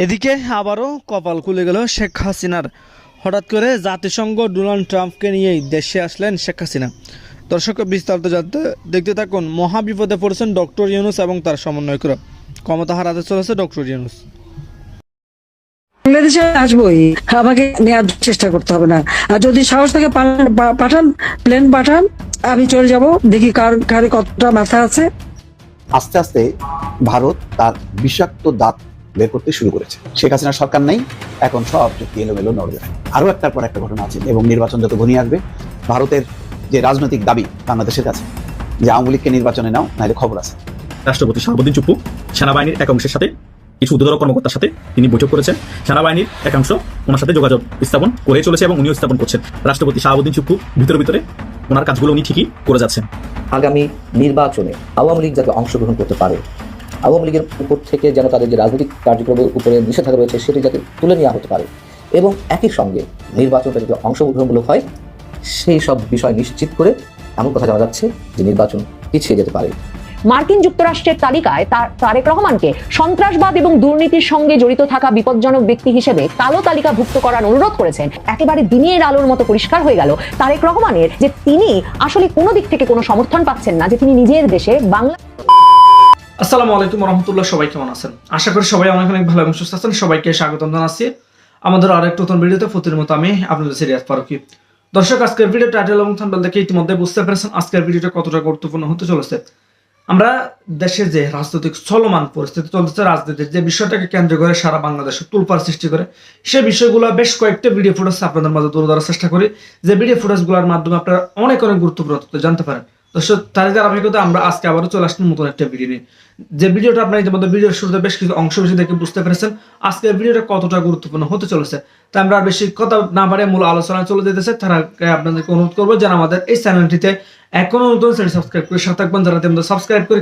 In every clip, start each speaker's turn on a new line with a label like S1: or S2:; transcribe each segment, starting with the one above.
S1: এদিকে আবারও কপাল খুলে গেল শেখ হাসিনার। হঠাৎ করে জাতিসংঘ ডোনাল্ড ট্রাম্পকে নিয়েই দেশে আসলেন শেখ হাসিনা। দর্শক বিস্তারিত জানতে দেখতে থাকুন মহা বিপদে পড়েছেন ডক্টর ইউনুস এবং তার সমন্বয়করা। ক্ষমতা হারাতে চলেছে ডক্টর ইউনুস।
S2: বাংলাদেশে আসবোই আমাকে নেওয়ার চেষ্টা করতে হবে না। আর যদি সাহস থেকে পাঠান প্লেন পাঠান আমি চলে যাব দেখি কার কারে কতটা মাথা আছে।
S3: আস্তে আস্তে ভারত তার বিষাক্ত দাঁত বের করতে শুরু করেছে। শেখ হাসিনার সরকার নেই এখন সব চুক্তি এলোমেলো নড়বে আরও একটার পর একটা ঘটনা আছে এবং নির্বাচন যত ঘনিয়ে আসবে ভারতের যে রাজনৈতিক দাবি বাংলাদেশের কাছে যে আওয়ামী লীগকে নির্বাচনে নাও নাহলে খবর আছে।
S4: রাষ্ট্রপতি শাহাবুদ্দিন চুপ্পু সেনাবাহিনীর একাংশের সাথে কিছু উদ্যোগ কর্মকর্তার সাথে তিনি বৈঠক করেছেন। সেনাবাহিনীর একাংশ ওনার সাথে যোগাযোগ স্থাপন করে চলেছে এবং উনিও স্থাপন করছেন। রাষ্ট্রপতি শাহাবুদ্দিন চুপ্পু ভিতরে ভিতরে ওনার কাজগুলো উনি ঠিকই করে যাচ্ছেন।
S5: আগামী নির্বাচনে আওয়ামী লীগ যাতে অংশগ্রহণ করতে পারে আওয়ামী লীগের উপর থেকে যেন তাদের যে রাজনৈতিক কার্যক্রমের উপরে নিষেধাজ্ঞা রয়েছে, সেটি যাতে তুলে নেওয়া হতে পারে। এবং একই সঙ্গে নির্বাচনটা যদি অংশগ্রহণমূলক হয়, সেই সব বিষয় নিশ্চিত করে এমন কথা জানা যাচ্ছে যে নির্বাচন পিছিয়ে যেতে পারে।
S6: মার্কিন যুক্তরাষ্ট্রের তালিকায় তার, তারেক রহমানকে সন্ত্রাসবাদ এবং দুর্নীতির সঙ্গে জড়িত থাকা বিপজ্জনক ব্যক্তি হিসেবে কালো তালিকাভুক্ত করার অনুরোধ করেছেন। একেবারে দিনের আলোর মতো পরিষ্কার হয়ে গেল তারেক রহমানের যে তিনি আসলে কোনো দিক থেকে কোনো সমর্থন পাচ্ছেন না, যে তিনি নিজের দেশে বাংলা
S1: আসসালামু আলাইকুম রহমতুল্লাহ, সবাই কেমন আছেন? আশা করি সবাই অনেক অনেক ভালো এবং সুস্থ আছেন। সবাইকে স্বাগতম জানাচ্ছি আমাদের আরেক নতুন ভিডিওতে। প্রতির মতো আমি আপনাদের সিরিয়াস ফারুকি। দর্শক, আজকের ভিডিও টাইটেল এবং থাম্বনেল দেখে ইতিমধ্যে বুঝতে পেরেছেন আজকের ভিডিওটা কতটা গুরুত্বপূর্ণ হতে চলেছে। আমরা দেশে যে রাজনৈতিক চলমান পরিস্থিতি চলতেছে, রাজনীতির যে বিষয়টাকে কেন্দ্র করে সারা বাংলাদেশে তুলপার সৃষ্টি করে, সে বিষয়গুলো বেশ কয়েকটা ভিডিও ফুটেজ আপনাদের মাঝে তুলে ধরার চেষ্টা করি। যে ভিডিও ফুটেজগুলোর মাধ্যমে আপনারা অনেক অনেক গুরুত্বপূর্ণ জানতে পারেন। দর্শক তার ধারাবাহিকতা আমরা আজকে আবারও চলে আসলাম নতুন একটা ভিডিও নিয়ে। যে ভিডিওটা আপনারা ইতিমধ্যে ভিডিওর শুরুতে বেশ কিছু অংশ বেশি দেখে বুঝতে পেরেছেন। আজকের ভিডিওটা কতটা গুরুত্বপূর্ণ হতে চলেছে তাই আমরা আর বেশি কথা না বাড়িয়ে মূল আলোচনায় চলে যেতেছে তারা আপনাদেরকে অনুরোধ করব যারা আমাদের এই চ্যানেলটিতে এখনও নতুন চ্যানেল সাবস্ক্রাইব করে সাথে থাকবেন। যারা তেমন সাবস্ক্রাইব করে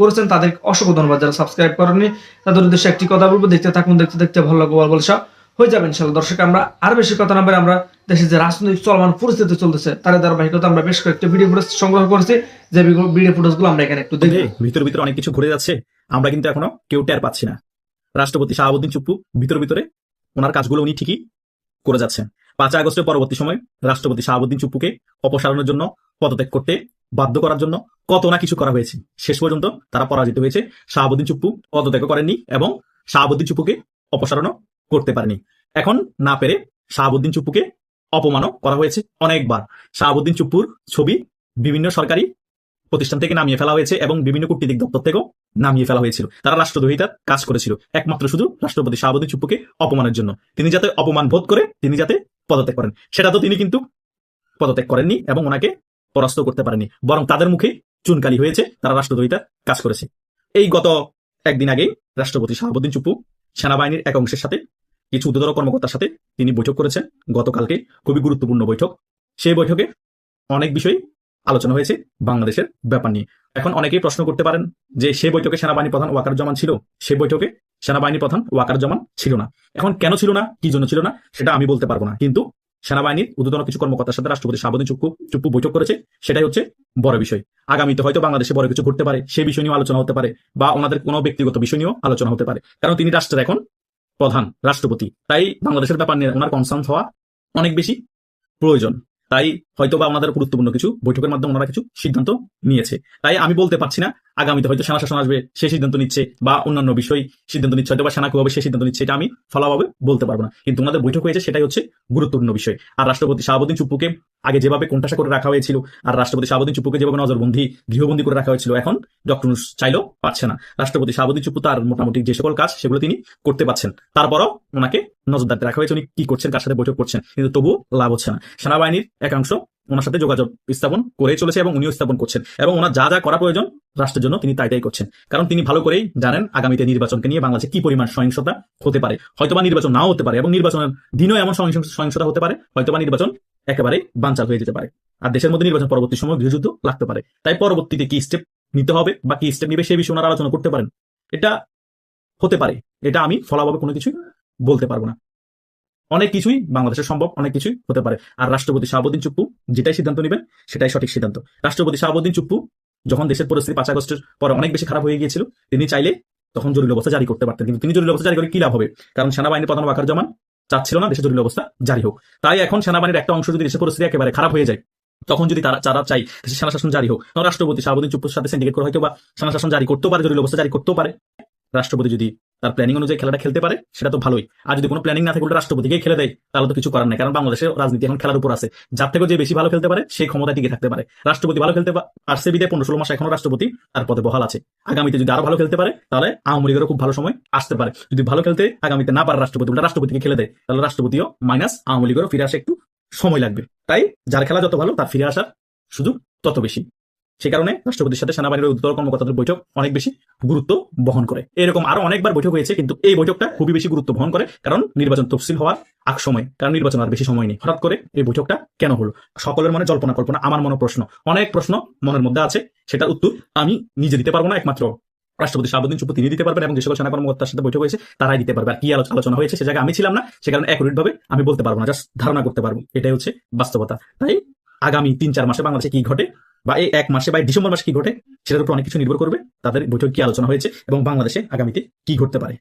S1: করেছেন তাদের অসংখ্য ধন্যবাদ। যারা সাবস্ক্রাইব করেননি, তাদের উদ্দেশ্যে একটি কথা বলব, দেখতে থাকুন, দেখতে দেখতে ভালো লাগবে, বল সব হয়ে যাবে ইনশাল্লাহ। দর্শক, আমরা আর বেশি কথা না বলে আমরা দেশে যে রাজনৈতিক চলমান পরিস্থিতি চলতেছে। তার ধারাবাহিকতা আমরা বেশ কয়েকটি ভিডিও ফুটেজ সংগ্রহ করেছি। যে ভিডিও ফুটেজগুলো আমরা এখানে একটু দেখি
S4: ভিতর ভিতরে অনেক কিছু ঘুরে যাচ্ছে। আমরা কিন্তু এখনও কেউ টের পাচ্ছি না। রাষ্ট্রপতি শাহাবুদ্দিন চুপ্পু ভিতর ভিতরে ওনার কাজগুলো উনি ঠিকই করে যাচ্ছেন। পাঁচ আগস্টের পরবর্তী সময় রাষ্ট্রপতি শাহাবুদ্দিন চুপ্পুকে অপসারণের জন্য পদত্যাগ করতে বাধ্য করার জন্য কত না কিছু করা হয়েছে, শেষ পর্যন্ত তারা পরাজিত হয়েছে। শাহাবুদ্দিন চুপ্পু পদত্যাগ করেননি এবং শাহাবুদ্দিন চুপ্পুকে অপসারণও করতে পারেনি। এখন না পেরে শাহাবুদ্দিন চুপ্পুকে অপমানও করা হয়েছে অনেকবার। শাহাবুদ্দিন চুপ্পুর ছবি বিভিন্ন সরকারি প্রতিষ্ঠান থেকে নামিয়ে ফেলা হয়েছে এবং বিভিন্ন কূটনীতিক দপ্তর থেকেও নামিয়ে ফেলা হয়েছিল। তারা রাষ্ট্রদ্রোহিতার কাজ করেছিল, একমাত্র শুধু রাষ্ট্রপতি শাহাবুদ্দিন চুপ্পুকে অপমানের জন্য। তিনি যাতে অপমান বোধ করে, তিনি যাতে পদত্যাগ করেন। সেটা তো তিনি কিন্তু পদত্যাগ করেননি এবং ওনাকে পরাস্ত করতে পারেননি বরং তাদের মুখে চুনকালি হয়েছে, তারা রাষ্ট্রদ্রোহিতার কাজ করেছে। এই গত একদিন আগেই রাষ্ট্রপতি শাহাবুদ্দিন চুপ্পু সেনাবাহিনীর এক অংশের সাথে, কিছু উদ্ধতর কর্মকর্তার সাথে তিনি বৈঠক করেছেন। গতকালকে খুবই গুরুত্বপূর্ণ বৈঠক। সেই বৈঠকে অনেক বিষয় আলোচনা হয়েছে বাংলাদেশের ব্যাপার নিয়ে। এখন অনেকেই প্রশ্ন করতে পারেন যে সেই বৈঠকে সেনাবাহিনী প্রধান ওয়াকার জমান ছিল? সেই বৈঠকে সেনাবাহিনী প্রধান ওয়াকার জমান ছিল না। এখন কেন ছিল না? কি জন্য ছিল না? সেটা আমি বলতে পারব না। কিন্তু সেনাবাহিনীর উদ্বোধন কিছু কর্মকর্তার সাথে রাষ্ট্রপতি সাবধান চুপ্পু চুপ্পু বৈঠক করেছে, সেটাই হচ্ছে বড় বিষয়। আগামীতে হয়তো বাংলাদেশে বড় কিছু ঘটতে পারে সেই বিষয় নিয়েও আলোচনা হতে পারে, বা ওনাদের কোনো ব্যক্তিগত বিষয় নিয়েও আলোচনা হতে পারে। কারণ তিনি রাষ্ট্রের এখন প্রধান, রাষ্ট্রপতি। তাই বাংলাদেশের ব্যাপার নিয়ে ওনার কনসার্ন হওয়া অনেক বেশি প্রয়োজন। তাই হয়তো বা ওনাদের গুরুত্বপূর্ণ কিছু বৈঠকের মাধ্যমে ওনারা কিছু সিদ্ধান্ত নিয়েছে। তাই আমি বলতে পারছি না, আগামীতে হয়তো সেনা শাসন আসবে, সে সিদ্ধান্ত নিচ্ছে বা অন্যান্য বিষয় সিদ্ধান্ত নিচ্ছে হয়তো বা সেনা হবে, সে সিদ্ধান্ত নিচ্ছে, এটা আমি ফলাভাবে বলতে পারব না। কিন্তু ওনাদের বৈঠক হয়েছে, সেটাই হচ্ছে গুরুত্বপূর্ণ বিষয়। আর রাষ্ট্রপতি শাহাবুদ্দিন চুপ্পুকে আগে যেভাবে কোণঠাসা করে রাখা হয়েছিল, আর রাষ্ট্রপতি শাহাবুদ্দিন চুপ্পুকে যেভাবে নজরবন্দি, গৃহবন্দী করে রাখা হয়েছিল, এখন ডক্টর চাইলেও পাচ্ছে না। রাষ্ট্রপতি শাহাবুদ্দিন চুপ্পু তার মোটামুটি যে সকল কাজ, সেগুলো তিনি করতে পারছেন। তারপরও ওনাকে নজরদারিতে রাখা হয়েছে, উনি কি করছেন, কার সাথে বৈঠক করছেন, কিন্তু তবুও লাভ হচ্ছে না। সেনাবাহিনীর একাংশ ওনার সাথে যোগাযোগ স্থাপন করে চলেছে এবং উনিও স্থাপন করছেন। এবং ওনার যা যা করা প্রয়োজন রাষ্ট্রের জন্য তিনি তাই তাই করছেন। কারণ তিনি ভালো করেই জানেন আগামীতে নির্বাচনকে নিয়ে বাংলাদেশে কি পরিমাণ সহিংসতা হতে পারে। হয়তোবা নির্বাচন নাও হতে পারে এবং নির্বাচনের দিনও এমন সহিংস- সহিংসতা হতে পারে, হয়তোবা নির্বাচন একেবারে বানচাল হয়ে যেতে পারে। আর দেশের মধ্যে নির্বাচন পরবর্তী সময় গৃহযুদ্ধ লাগতে পারে। তাই পরবর্তীতে কি স্টেপ নিতে হবে বা কি স্টেপ নিবে সেই বিষয়ে ওনারা আলোচনা করতে পারেন। এটা হতে পারে। এটা আমি ফলাভাবে কোনো কিছুই বলতে পারব না। অনেক কিছুই বাংলাদেশে সম্ভব, অনেক কিছুই হতে পারে। আর রাষ্ট্রপতি শাহাবুদ্দিন চুপ্পু যেটাই সিদ্ধান্ত নেবেন, সেটাই সঠিক সিদ্ধান্ত। রাষ্ট্রপতি শাহাবুদ্দিন চুপ্পু যখন দেশের পরিস্থিতি পাঁচ আগস্টের পরে অনেক বেশি খারাপ হয়ে গিয়েছিল, তিনি চাইলে তখন জরুরি অবস্থা জারি করতে পারতেন। কিন্তু তিনি জরুরি অবস্থা জারি করে কি লাভ হবে? কারণ সেনাবাহিনীর প্রধান ওয়াকার জামান চাচ্ছিল না দেশে জরুরি অবস্থা জারি হোক। তাই এখন সেনাবাহিনীর একটা অংশ যদি দেশের পরিস্থিতি একেবারে খারাপ হয়ে যায়, তখন যদি তারা যারা চাই সেনা শাসন জারি হোক রাষ্ট্রপতি সারাদিন চুপুর সাথে সিন্ডিকেট করে হয়তো বা সেনা শাসন জারি করতেও পারে, জরুরি অবস্থা জারি করতেও পারে। রাষ্ট্রপতি যদি তার প্ল্যানিং অনুযায়ী খেলাটা খেলতে পারে, সেটা তো ভালোই। আর যদি কোনো প্ল্যানিং না থাকে, উল্টো রাষ্ট্রপতিকেই খেলে দেয়, তাহলে তো কিছু করার নাই। কারণ বাংলাদেশের রাজনীতি এখন খেলার উপর আছে। যার থেকে যে বেশি ভালো খেলতে পারে, সেই ক্ষমতা টিকে থাকতে পারে। রাষ্ট্রপতি ভালো খেলতে পারছে বিদে পনেরো ষোলো মাস এখনও রাষ্ট্রপতি, তার পদে বহাল আছে। আগামীতে যদি আরও ভালো খেলতে পারে, তাহলে আওয়ামী লীগেরও খুব ভালো সময় আসতে পারে। যদি ভালো খেলতে আগামীতে না পারে রাষ্ট্রপতি, উল্টা রাষ্ট্রপতিকে খেলে দেয়, তাহলে রাষ্ট্রপতিও মাইনাস আওয়ামী লীগেরও ফিরে আসে একটু সময় লাগবে। তাই যার খেলা যত ভালো, তার ফিরে আসার সুযোগ তত বেশি। সে কারণে রাষ্ট্রপতির সাথে সেনাবাহিনীর উত্তর কর্মকর্তাদের বৈঠক অনেক বেশি গুরুত্ব বহন করে। এরকম আরও অনেকবার বৈঠক হয়েছে, কিন্তু এই বৈঠকটা খুবই বেশি গুরুত্ব বহন করে, কারণ নির্বাচন তফসিল হওয়ার আগ সময়, কারণ নির্বাচন আর বেশি সময় নেই। হঠাৎ করে এই বৈঠকটা কেন হলো? সকলের মনে জল্পনা কল্পনা, আমার মনে প্রশ্ন। অনেক প্রশ্ন মনের মধ্যে আছে, সেটার উত্তর আমি নিজে দিতে পারব না, একমাত্র রাষ্ট্রপতি শাহাবুদ্দিন চুপ্পু তিনি দিতে পারবেন এবং যে সকল সেনা কর্মকর্তার সাথে বৈঠক হয়েছে, তারাই দিতে পারবে। আর কি আলো- আলোচনা হয়েছে সে জায়গায় আমি ছিলাম না, সে কারণে ভাবে আমি বলতে পারব না জাস্ট ধারণা করতে পারব। এটাই হচ্ছে বাস্তবতা। তাই আগামী তিন চার মাসে বাংলাদেশে কি ঘটে বা এই এক মাসে বা ডিসেম্বর মাসে কি ঘটে, সেটার উপর অনেক কিছু নির্ভর করবে। তাদের বৈঠক কি আলোচনা হয়েছে এবং বাংলাদেশে আগামীতে কি ঘটতে পারে।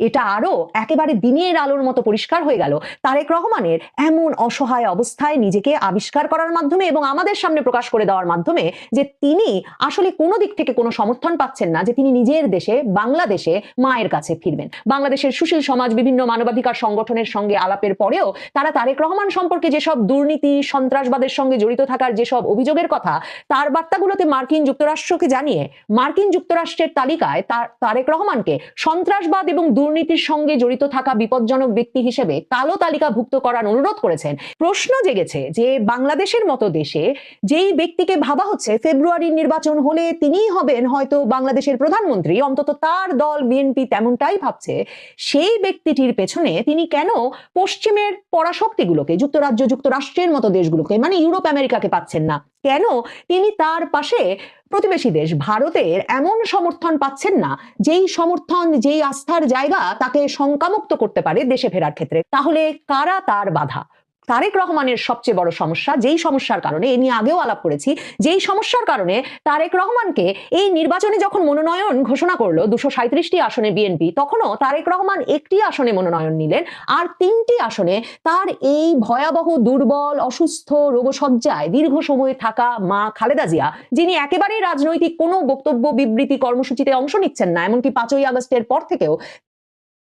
S6: এটা আরও একেবারে দিনের আলোর মতো পরিষ্কার হয়ে গেল। তারেক রহমানের এমন অসহায় অবস্থায় নিজেকে আবিষ্কার করার মাধ্যমে এবং আমাদের সামনে প্রকাশ করে দেওয়ার মাধ্যমে যে তিনি আসলে কোনো দিক থেকে কোনো সমর্থন পাচ্ছেন না যে তিনি নিজের দেশে, বাংলাদেশে মায়ের কাছে ফিরবেন। বাংলাদেশের সুশীল সমাজ, বিভিন্ন মানবাধিকার সংগঠনের সঙ্গে আলাপের পরেও তারা তারেক রহমান সম্পর্কে যেসব দুর্নীতি, সন্ত্রাসবাদের সঙ্গে জড়িত থাকার যেসব অভিযোগের কথা, তার বার্তাগুলোতে মার্কিন যুক্তরাষ্ট্রকে জানিয়ে, মার্কিন যুক্তরাষ্ট্রের তালিকায় তার, তারেক রহমানকে সন্ত্রাসবাদ এবং দুর্নীতির সঙ্গে জড়িত থাকা বিপজ্জনক ব্যক্তি হিসেবে কালো তালিকাভুক্ত করার অনুরোধ করেছেন। প্রশ্ন জেগেছে যে বাংলাদেশের মতো দেশে যেই ব্যক্তিকে ভাবা হচ্ছে, ফেব্রুয়ারির নির্বাচন হলে তিনিই হবেন হয়তো বাংলাদেশের প্রধানমন্ত্রী। অন্তত তার দল বিএনপি তেমনটাই ভাবছে। সেই ব্যক্তিটির পেছনে তিনি কেন পশ্চিমের পরাশক্তিগুলোকে, যুক্তরাজ্য, যুক্তরাষ্ট্রের মতো দেশগুলোকে মানে ইউরোপ, আমেরিকাকে পাচ্ছেন না? কেন তিনি তার পাশে প্রতিবেশী দেশ ভারতের এমন সমর্থন পাচ্ছেন না, যেই সমর্থন, যেই আস্থার জায়গা তাকে শঙ্কামুক্ত করতে পারে দেশে ফেরার ক্ষেত্রে? তাহলে কারা তার বাধা? তারেক রহমানের সবচেয়ে বড় সমস্যা, যেই সমস্যার কারণে, এ নিয়ে আগেও আলাপ করেছি, যেই সমস্যার কারণে তারেক রহমানকে এই নির্বাচনে যখন মনোনয়ন ঘোষণা করল, দুশো সাঁত্রিশটি আসনে বিএনপি, তখনও তারেক রহমান একটি আসনে মনোনয়ন নিলেন, আর তিনটি আসনে তার এই ভয়াবহ, দুর্বল, অসুস্থ রোগসজ্জায় দীর্ঘ সময় থাকা মা খালেদা জিয়া, যিনি একেবারেই রাজনৈতিক কোনো বক্তব্য বিবৃতি কর্মসূচিতে অংশ নিচ্ছেন না, এমনকি পাঁচই আগস্টের পর থেকেও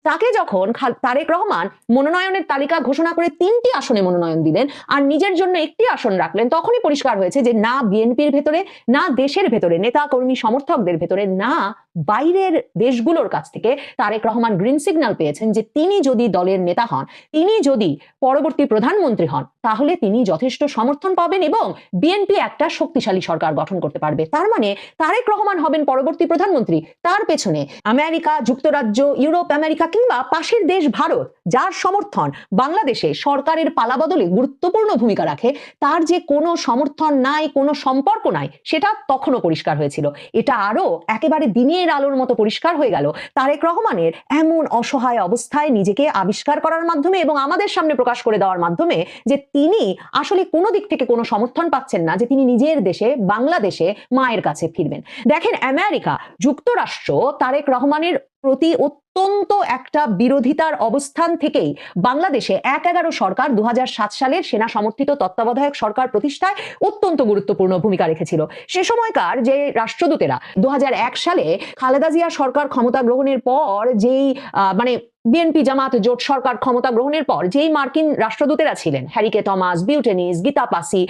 S6: তাকে যখন তারেক রহমান মনোনয়নের তালিকা ঘোষণা করে তিনটি আসনে মনোনয়ন দিলেন আর নিজের জন্য একটি আসন রাখলেন, তখনই পরিষ্কার হয়েছে যে না বিএনপির ভেতরে, না দেশের ভেতরে, নেতা কর্মী সমর্থকদের ভেতরে, না বাইরের দেশগুলোর কাছ থেকে তারেক রহমান গ্রিন সিগন্যাল পেয়েছেন যে তিনি যদি দলের নেতা হন, তিনি যদি পরবর্তী প্রধানমন্ত্রী হন, তাহলে তিনি যথেষ্ট সমর্থন পাবেন এবং বিএনপি একটা শক্তিশালী সরকার গঠন করতে পারবে। তার মানে তারেক রহমান হবেন পরবর্তী প্রধানমন্ত্রী। তার পেছনে আমেরিকা, যুক্তরাজ্য, ইউরোপ, আমেরিকা কিংবা পাশের দেশ ভারত, যার সমর্থন বাংলাদেশে সরকারের পালাবদলে গুরুত্বপূর্ণ ভূমিকা রাখে, তার যে কোনো সমর্থন নাই, কোনো সম্পর্ক নাই, সেটা তখনও পরিষ্কার হয়েছিল। এটা আরও একেবারে দিনের আলোর মতো পরিষ্কার হয়ে গেল। তারেক রহমানের এমন অসহায় অবস্থায় নিজেকে আবিষ্কার করার মাধ্যমে এবং আমাদের সামনে প্রকাশ করে দেওয়ার মাধ্যমে যে তিনি আসলে কোনো দিক থেকে কোনো সমর্থন পাচ্ছেন না যে তিনি নিজের দেশে, বাংলাদেশে মায়ের কাছে ফিরবেন। দেখেন, আমেরিকা, যুক্তরাষ্ট্র তারেক রহমানের প্রতি অত্যন্ত একটা বিরোধিতার অবস্থান থেকেই বাংলাদেশে এক এগারো সরকার দু হাজার সাত সালের সেনা সমর্থিত তত্ত্বাবধায়ক সরকার প্রতিষ্ঠায় অত্যন্ত গুরুত্বপূর্ণ ভূমিকা রেখেছিল। সে সময়কার যে রাষ্ট্রদূতেরা দু হাজার এক সালে খালেদা জিয়া সরকার ক্ষমতা গ্রহণের পর যেই মানে বিএনপি জামাত জোট সরকার ক্ষমতা গ্রহণের পর যেই মার্কিন রাষ্ট্রদূতেরা ছিলেন, হ্যারিকে থমাস, বিউটেনিস, গীতা পাসি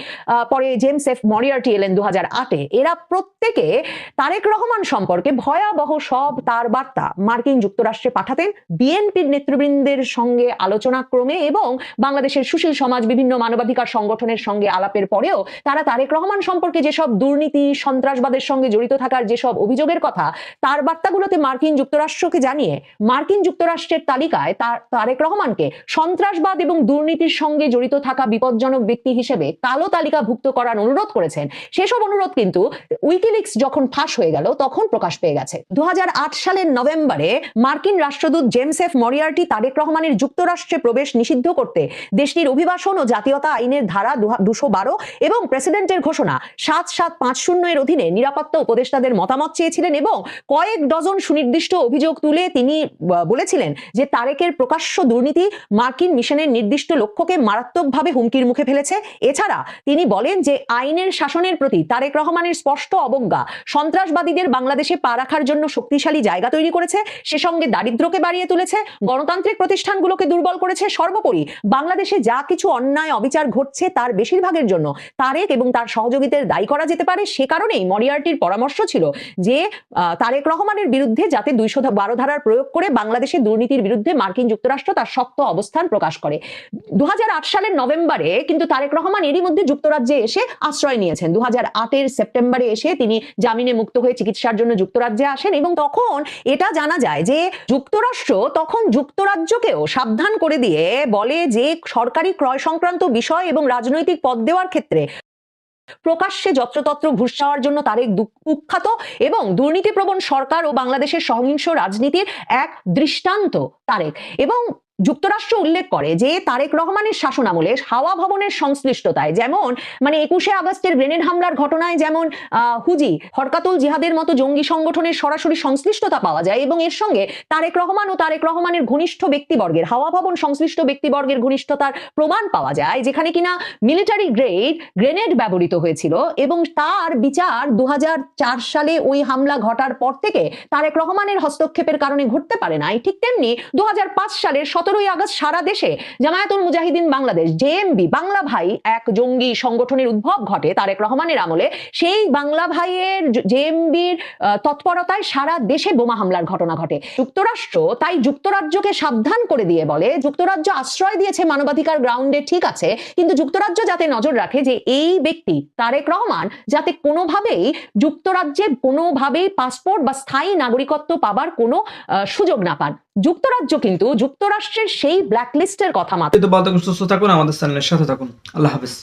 S6: পরে জেমস এফ মরিয়ার্টি এলেন দু আটে, এরা প্রত্যেকে তারেক রহমান সম্পর্কে ভয়াবহ সব তার বার্তা মার্কিন যুক্তরাষ্ট্রে পাঠাতেন বিএনপির নেতৃবৃন্দের সঙ্গে আলোচনা ক্রমে এবং বাংলাদেশের সুশীল সমাজ, বিভিন্ন মানবাধিকার সংগঠনের সঙ্গে আলাপের পরেও তারা তারেক রহমান সম্পর্কে যেসব দুর্নীতি, সন্ত্রাসবাদের সঙ্গে জড়িত থাকার যেসব অভিযোগের কথা, তার বার্তাগুলোতে মার্কিন যুক্তরাষ্ট্রকে জানিয়ে মার্কিন যুক্তরাষ্ট্রের তালিকায় তার, তারেক রহমানকে সন্ত্রাসবাদ এবং দুর্নীতির সঙ্গে জড়িত থাকা বিপজ্জনক ব্যক্তি হিসেবে কালো তালিকাভুক্ত করার অনুরোধ করেছেন। সেসব অনুরোধ কিন্তু উইকিলিক্স যখন ফাঁস হয়ে গেল, তখন প্রকাশ পেয়ে গেছে। দু সালের নভেম্বরে মার্কিন রাষ্ট্রদূত জেমস এফ মরিয়ার্টি তারেক রহমানের যুক্তরাষ্ট্রে প্রবেশ নিষিদ্ধ করতে দেশটির অভিবাসন ও জাতীয়তা আইনের ধারা দুশো এবং প্রেসিডেন্টের ঘোষণা সাত সাত পাঁচ শূন্য এর অধীনে নিরাপত্তা উপদেষ্টাদের মতামত চেয়েছিলেন এবং কয়েক ডজন সুনির্দিষ্ট অভিযোগ তুলে তিনি বলেছিলেন যে তারেকের প্রকাশ্য দুর্নীতি মার্কিন মিশনের নির্দিষ্ট লক্ষ্যকে মারাত্মকভাবে হুমকির মুখে ফেলেছে। এছাড়া তিনি বলেন যে আইনের শাসনের প্রতি তারেক রহমানের স্পষ্ট অবজ্ঞা সন্ত্রাসবাদীদের বাংলাদেশে পা রাখার জন্য শক্তিশালী জায়গা তৈরি করেছে, সে সঙ্গে দারিদ্র্যকে বাড়িয়ে তুলেছে, গণতান্ত্রিক প্রতিষ্ঠানগুলোকে দুর্বল করেছে, সর্বোপরি বাংলাদেশে যা কিছু অন্যায় অবিচার ঘটছে তার বেশিরভাগের জন্য তারেক এবং তার সহযোগীদের দায়ী করা যেতে পারে সে কারণেই মরিয়ার্টির পরামর্শ ছিল যে তারেক রহমানের বিরুদ্ধে যাতে দুইশো বারো ধারার প্রয়োগ করে বাংলাদেশে দুর্নীতির বিরুদ্ধে মার্কিন যুক্তরাষ্ট্র তার শক্ত অবস্থান প্রকাশ করে। দু সালের নভেম্বরে কিন্তু তারেক রহমান এরই মধ্যে যুক্তরাজ্যে এসে আশ্রয় নিয়েছেন। দু হাজার সেপ্টেম্বরে এসে তিনি জামিনে মুক্ত হয়ে চিকিৎসার জন্য যুক্তরাজ্যে আসেন এবং তখন এটা জানা যায় যে যুক্তরাষ্ট্র তখন যুক্তরাজ্যকেও সাবধান করে দিয়ে বলে যে সরকারি ক্রয় সংক্রান্ত বিষয় এবং রাজনৈতিক পদ দেওয়ার ক্ষেত্রে প্রকাশ্যে যত্রতত্র ঘুষ চাওয়ার জন্য তারেক কুখ্যাত এবং দুর্নীতিপ্রবণ সরকার ও বাংলাদেশের সহিংস রাজনীতির এক দৃষ্টান্ত তারেক। এবং যুক্তরাষ্ট্র উল্লেখ করে যে তারেক রহমানের শাসনামলে হাওয়া ভবনের সংশ্লিষ্টতায় যেমন মানে একুশে আগস্টের গ্রেনেড হামলার ঘটনায় যেমন হুজি, হরকাতুল জিহাদের মতো জঙ্গি সংগঠনের সরাসরি সংশ্লিষ্টতা পাওয়া যায় এবং এর সঙ্গে তারেক রহমান ও তারেক রহমানের ঘনিষ্ঠ ব্যক্তিবর্গের, হাওয়া ভবন সংশ্লিষ্ট ব্যক্তিবর্গের ঘনিষ্ঠতার প্রমাণ পাওয়া যায় যেখানে কিনা মিলিটারি গ্রেড, গ্রেনেড ব্যবহৃত হয়েছিল এবং তার বিচার দু হাজার চার সালে ওই হামলা ঘটার পর থেকে তারেক রহমানের হস্তক্ষেপের কারণে ঘটতে পারে নাই। ঠিক তেমনি দু হাজার পাঁচ সালের সতেরোই আগস্ট সারা দেশে জামায়াতুল মুজাহিদিন বাংলাদেশ জেএমবি বাংলা ভাই এক জঙ্গি সংগঠনের উদ্ভব ঘটে তারেক রহমানের আমলে। সেই বাংলা ভাইয়ের জেএমবির তৎপরতায় সারা দেশে বোমা হামলার ঘটনা ঘটে। যুক্তরাষ্ট্র তাই যুক্তরাজ্যকে সাবধান করে দিয়ে বলে, যুক্তরাজ্য আশ্রয় দিয়েছে মানবাধিকার গ্রাউন্ডে ঠিক আছে, কিন্তু যুক্তরাজ্য যাতে নজর রাখে যে এই ব্যক্তি, তারেক রহমান, যাতে কোনোভাবেই যুক্তরাজ্যে কোনোভাবেই পাসপোর্ট বা স্থায়ী নাগরিকত্ব পাবার কোনো সুযোগ না পান। যুক্তরাজ্য কিন্তু যুক্তরাষ্ট্রের সেই ব্ল্যাকলিস্টের কথা মাথায়
S1: থাকুন আমাদের চ্যানেলের সাথে থাকুন। আল্লাহ হাফিজ।